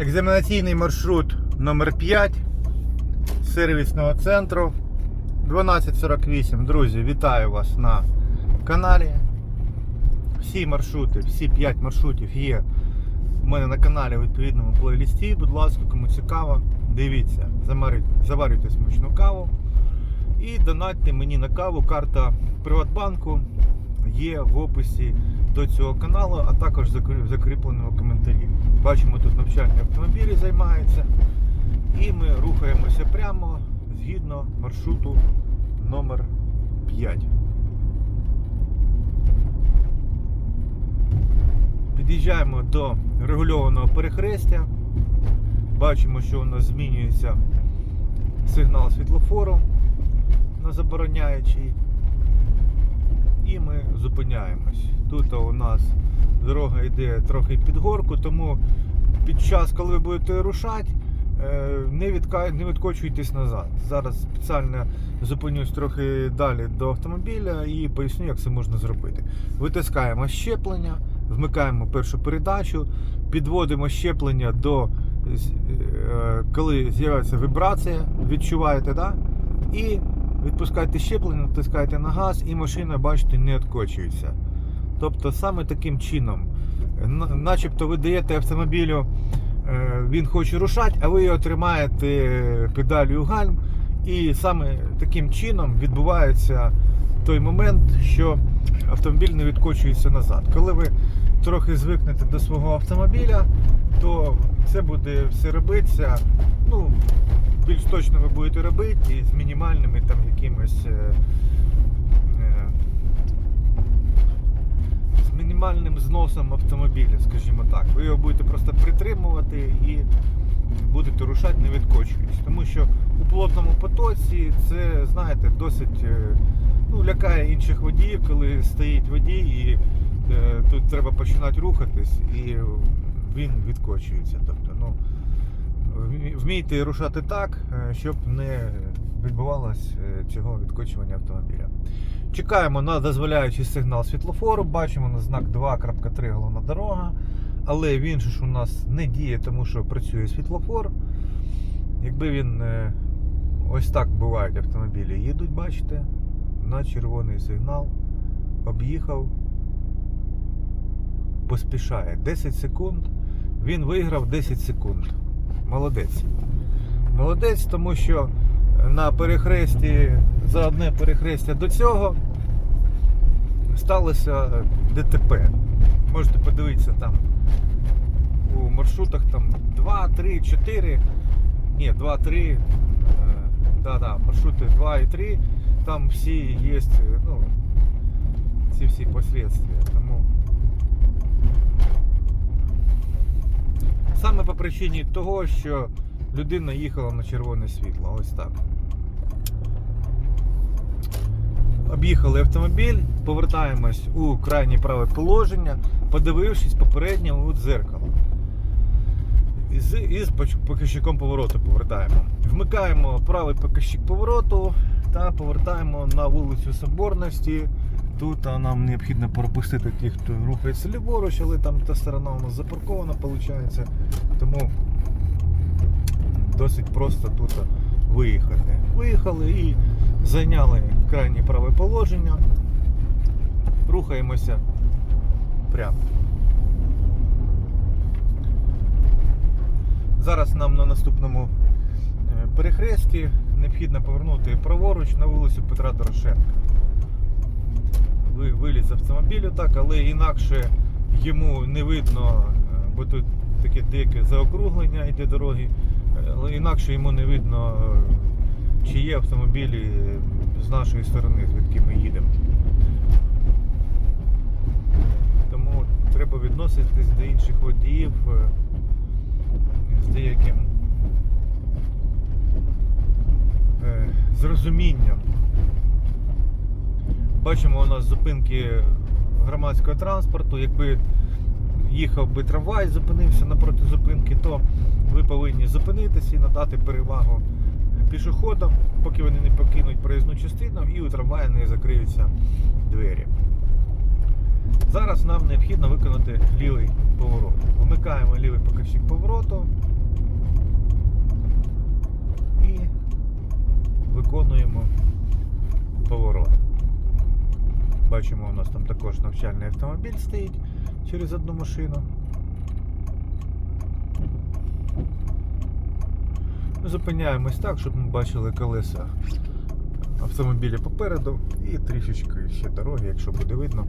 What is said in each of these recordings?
Екзаменаційний маршрут номер 5 сервісного центру 1248. Друзі, вітаю вас на каналі. Всі маршрути, всі 5 маршрутів є у мене на каналі у відповідному плейлісті. Будь ласка, кому цікаво, дивіться, заварюйте смачну каву і донатьте мені на каву. Карта Приватбанку є в описі до цього каналу, а також в закріпленому коментарі. Бачимо, тут навчальні автомобілі займаються. І ми рухаємося прямо згідно маршруту номер 5. Під'їжджаємо до регульованого перехрестя. Бачимо, що у нас змінюється сигнал світлофору на забороняючий. І ми зупиняємось. Тут у нас дорога йде трохи під горку, тому під час, коли ви будете рушати, е, не, відка... не відкочуйтесь назад. Зараз спеціально зупинюсь трохи далі до автомобіля і поясню, як це можна зробити. Витискаємо щеплення, вмикаємо першу передачу, підводимо щеплення до е, коли з'явиться вібрація, відчуваєте, да? і відпускаєте щеплення, натискаєте на газ, і машина, бачите, не відкочується. Тобто саме таким чином, е, начебто ви даєте автомобілю, е, він хоче рушати, а ви його тримаєте педалю гальм. І саме таким чином відбувається той момент, що автомобіль не відкочується назад. Коли ви трохи звикнете до свого автомобіля, то це буде все робитися. Ну, більш точно ви будете робити і з мінімальними там якимось. е, е, з мінімальним зносом автомобіля, скажімо так. Ви його будете просто притримувати і будете рушати, не відкочуючись. Тому що у плотному потоці це, знаєте, досить е, ну, лякає інших водіїв, коли стоїть водій і е, тут треба починати рухатись, і він відкочується. Тобто, ну, вмійте рушати так, е, щоб не відбувалось е, цього відкочування автомобіля. Чекаємо на дозволяючий сигнал світлофору, бачимо на знак 2.3 головна дорога. Але він ж у нас не діє, тому що працює світлофор. Якби він е, ось так бувають автомобілі, їдуть, бачите, на червоний сигнал, об'їхав, поспішає 10 секунд. Він виграв 10 секунд. Молодець. Молодець, тому що на перехресті за одне перехрестя до цього сталося ДТП. Можете подивитися там у маршрутах там 2, 3, 4. Ні, 2, 3. Да, да, маршрути 2 і 3. Там всі є, ну, ці всі последствия. Тому саме по причині того, що людина їхала на червоне світло. Ось так. Об'їхали автомобіль, повертаємось у крайнє праве положення, подивившись попередньо у дзеркало. І з, і показчиком повороту повертаємо. Вмикаємо правий показчик повороту та повертаємо на вулицю Соборності. Тут нам необхідно пропустити тих, хто рухається ліворуч, але там та сторона у нас запаркована, виходить. Тому досить просто тут виїхати. Виїхали і зайняли крайнє праве положення. Рухаємося прямо. Зараз нам на наступному е, перехресті необхідно повернути праворуч на вулицю Петра Дорошенка. Ви- Виліз з автомобілю так, але інакше йому не видно, е, бо тут таке дике заокруглення йде дороги, інакше йому не видно, е, чи є автомобілі з нашої сторони, звідки ми їдемо. Тому треба відноситись до інших водіїв е, з деяким е, з розумінням. Бачимо у нас зупинки громадського транспорту. Якби їхав би трамвай, зупинився напроти зупинки, то ви повинні зупинитися і надати перевагу пішоходам, поки вони не покинуть проїзну частину і у трамваї не закриються двері. Зараз нам необхідно виконати лівий поворот. Вмикаємо лівий покажчик повороту і виконуємо поворот. Бачимо, у нас там також навчальний автомобіль стоїть через одну машину. Зупиняємось так, щоб ми бачили колеса автомобіля попереду і трішечки ще дороги, якщо буде видно.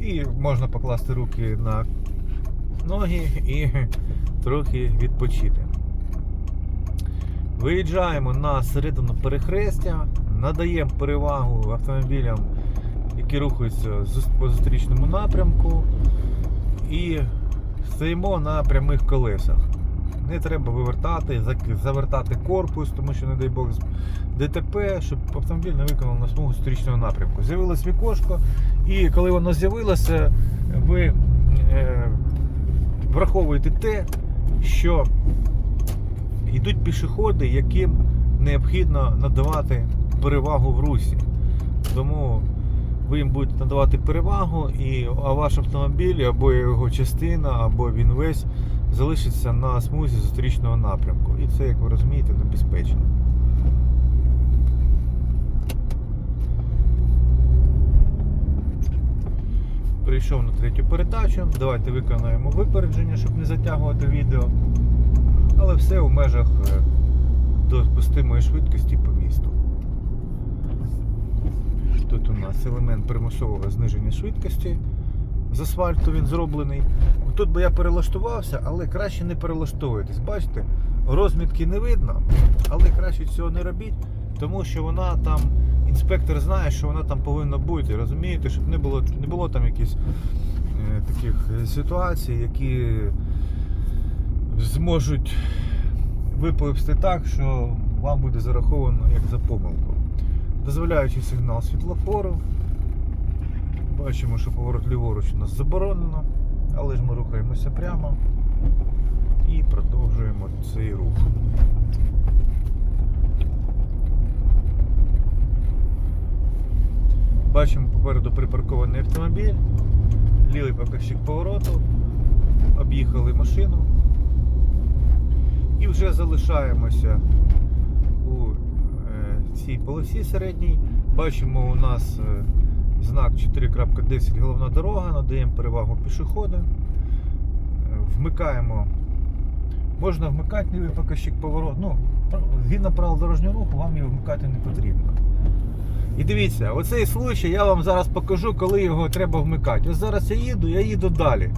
І можна покласти руки на ноги і трохи відпочити. Виїжджаємо на середину перехрестя, надаємо перевагу автомобілям, які рухаються по зустрічному напрямку, і стоїмо на прямих колесах. Не треба вивертати, завертати корпус, тому що, не дай Бог, ДТП, щоб автомобіль не виконав на смугу зустрічного напрямку. З'явилось вікошко, і коли воно з'явилося, ви е, враховуєте те, що йдуть пішоходи, яким необхідно надавати перевагу в русі. Тому ви їм будете надавати перевагу, і, а ваш автомобіль або його частина, або він весь залишиться на смузі зустрічного напрямку. І це, як ви розумієте, небезпечно. Прийшов на третю передачу. Давайте виконаємо випередження, щоб не затягувати відео. Але все в межах е, допустимої швидкості по місту. Нас елемент примусового зниження швидкості. З асфальту він зроблений. Тут би я перелаштувався, але краще не перелаштовуйтесь. Бачите, розмітки не видно, але краще цього не робіть, тому що вона там, інспектор знає, що вона там повинна бути. Розумієте, щоб не було, не було там якихось е, таких ситуацій, які зможуть випливти так, що вам буде зараховано як за помилку. Дозволяючи сигнал світлофору. Бачимо, що поворот ліворуч у нас заборонено, але ж ми рухаємося прямо і продовжуємо цей рух. Бачимо попереду припаркований автомобіль, лівий показчик повороту, об'їхали машину і вже залишаємося цій полосі середній. Бачимо у нас е, знак 4.10 головна дорога, надаємо перевагу пішоходам. Е, Вмикаємо. Можна вмикати лівий показчик поворот. Ну, згідно правил дорожнього руху, вам його вмикати не потрібно. І дивіться, оцей случай я вам зараз покажу, коли його треба вмикати. Ось зараз я їду, я їду далі.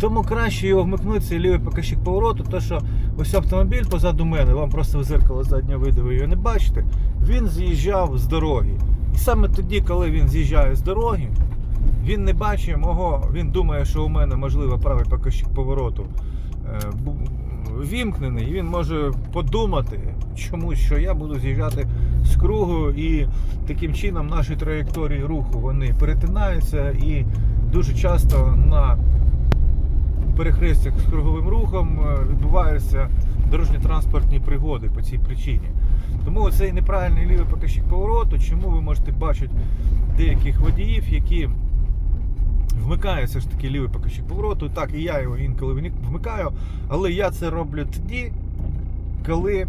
Тому краще його вмикнути цей лівий показчик повороту, то що ось автомобіль позаду мене, вам просто в зеркало заднього виду ви його не бачите, він з'їжджав з дороги. І саме тоді, коли він з'їжджає з дороги, він не бачить мого, він думає, що у мене можливо правий показчик повороту е, вімкнений, і він може подумати чомусь, що я буду з'їжджати з кругу, і таким чином наші траєкторії руху вони перетинаються і дуже часто на перехрестях з круговим рухом е, відбуваються дорожньо-транспортні пригоди по цій причині. Тому цей неправильний лівий показчик повороту, чому ви можете бачити деяких водіїв, які вмикають все ж таки лівий показчик повороту. Так, і я його інколи вмикаю, але я це роблю тоді, коли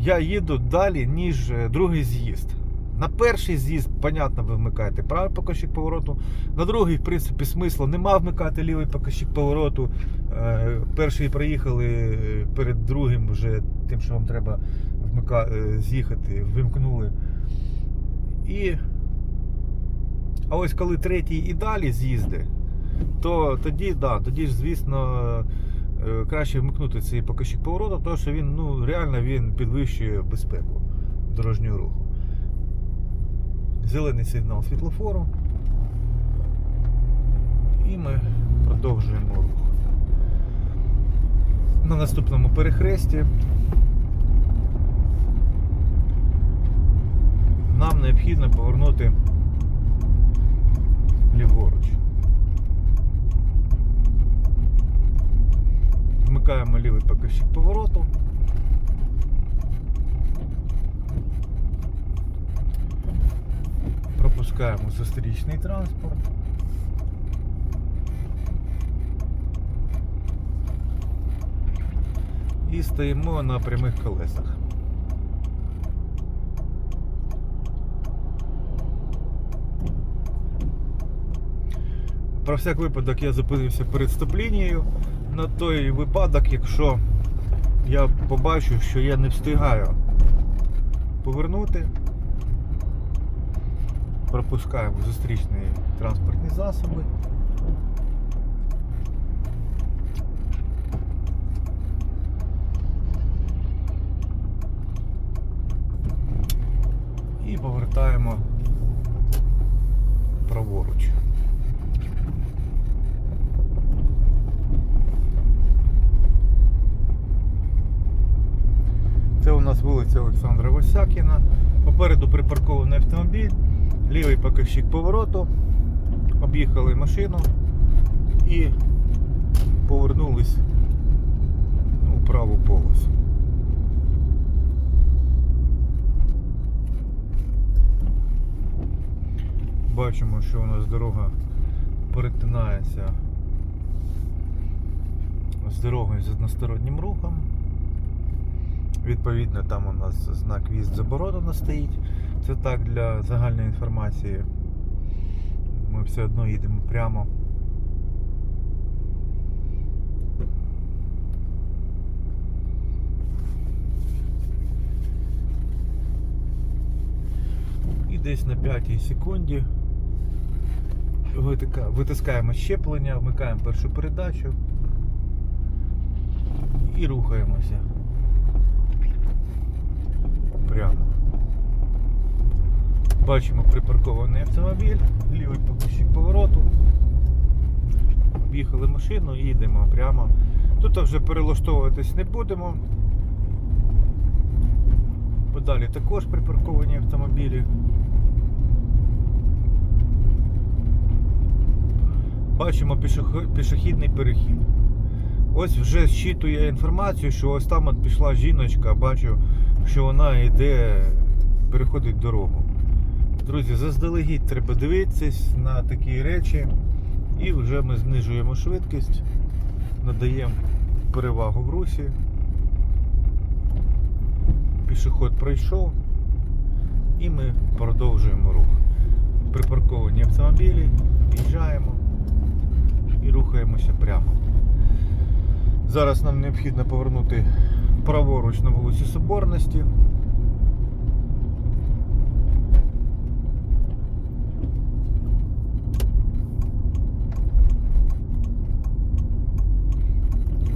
я їду далі, ніж е, другий з'їзд. На перший з'їзд, понятно, ви вмикаєте правий показчик повороту. На другий, в принципі, смисла нема вмикати лівий показчик повороту. Е, Перший проїхали перед другим, вже тим, що вам треба вмика... е, з'їхати, вимкнули. І... А ось коли третій і далі з'їзди, то тоді, да, тоді ж, звісно, е, краще вмикнути цей показчик повороту, тому що він ну, реально він підвищує безпеку дорожнього руху. Зелений сигнал світлофору. І ми продовжуємо рух. На наступному перехресті нам необхідно повернути ліворуч. Вмикаємо лівий показчик повороту. пропускаємо зустрічний транспорт. І стоїмо на прямих колесах. Про всяк випадок я зупинився перед стоплінією на той випадок, якщо я побачу, що я не встигаю повернути. Пропускаємо зустрічні транспортні засоби. І повертаємо праворуч. Це у нас вулиця Олександра Васякіна. Попереду припаркований автомобіль, лівий показчик повороту, об'їхали машину і повернулись ну, у праву полосу. Бачимо, що у нас дорога перетинається з дорогою з одностороннім рухом. Відповідно, там у нас знак в'їзд заборонено стоїть. Це так для загальної інформації. Ми все одно їдемо прямо. І десь на п'ятій секунді витискаємо щеплення, вмикаємо першу передачу і рухаємося прямо. Бачимо припаркований автомобіль, лівий покущик повороту. Об'їхали машину і йдемо прямо. Тут вже перелаштовуватись не будемо. Подалі також припарковані автомобілі. Бачимо пішохідний перехід. Ось вже зчитує інформацію, що ось там от пішла жіночка, бачу, що вона йде, переходить дорогу. Друзі, заздалегідь треба дивитися на такі речі. І вже ми знижуємо швидкість, надаємо перевагу в русі. Пішоход пройшов і ми продовжуємо рух. Припарковані автомобілі, під'їжджаємо і рухаємося прямо. Зараз нам необхідно повернути праворуч на вулицю Соборності.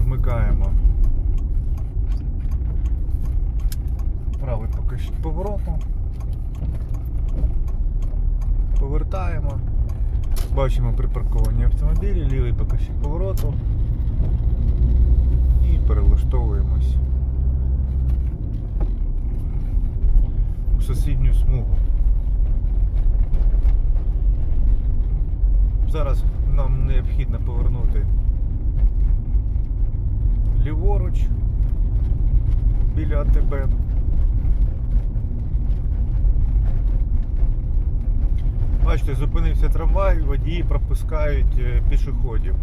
Вмикаємо правий покажчик повороту. Повертаємо. Бачимо припарковані лівий повороту і перелаштовуємось у сусідню смугу. Зараз нам необхідно повернути ліворуч біля АТБ. Бачите, зупинився трамвай, водії пропускають е, пішоходів.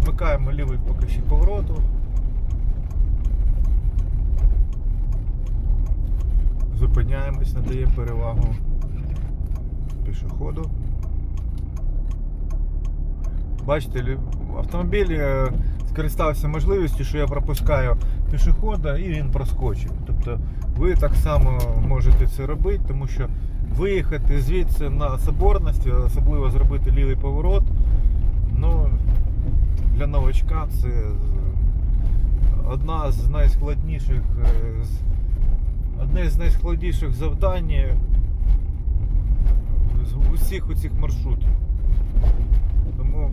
Вмикаємо лівий покажчик повороту. Зупиняємось, надаємо перевагу пішоходу. Бачите, автомобіль е, скористався можливістю, що я пропускаю пішохода і він проскочив. Тобто ви так само можете це робити, тому що виїхати звідси на соборності, особливо зробити лівий поворот, ну, для новачка це одна з найскладніших, е, одне з найскладніших завдань з усіх у цих маршрутів. Тому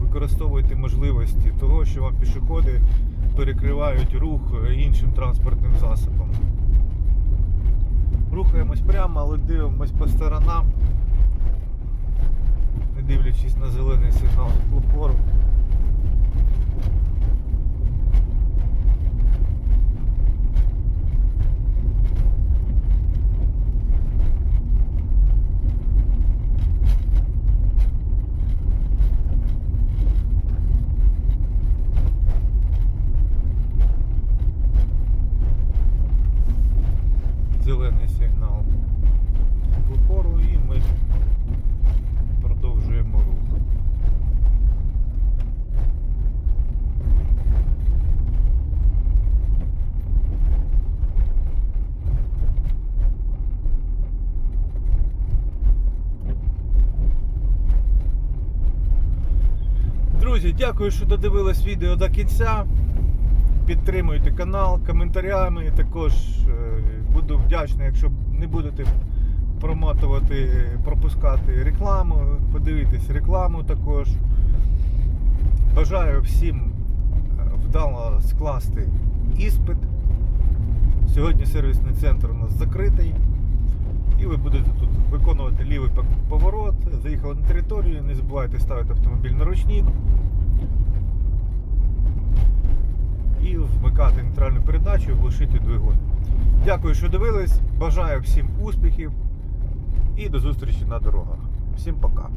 використовуйте можливості того, що вам пішоходи перекривають рух іншим транспортним засобом. Рухаємось прямо, але дивимось по сторонам, не дивлячись на зелений сигнал світлофору. зелений сигнал. Друзі, дякую, що додивились відео до кінця. Підтримуйте канал коментарями. Також е, буду вдячний, якщо не будете промотувати, пропускати рекламу. Подивитись рекламу також. Бажаю всім е, вдало скласти іспит. Сьогодні сервісний центр у нас закритий. І ви будете тут виконувати лівий поворот, заїхали на територію, не забувайте ставити автомобіль на ручник і вмикати нейтральну передачу і глушити двигун. Дякую, що дивились. Бажаю всім успіхів і до зустрічі на дорогах. Всім пока.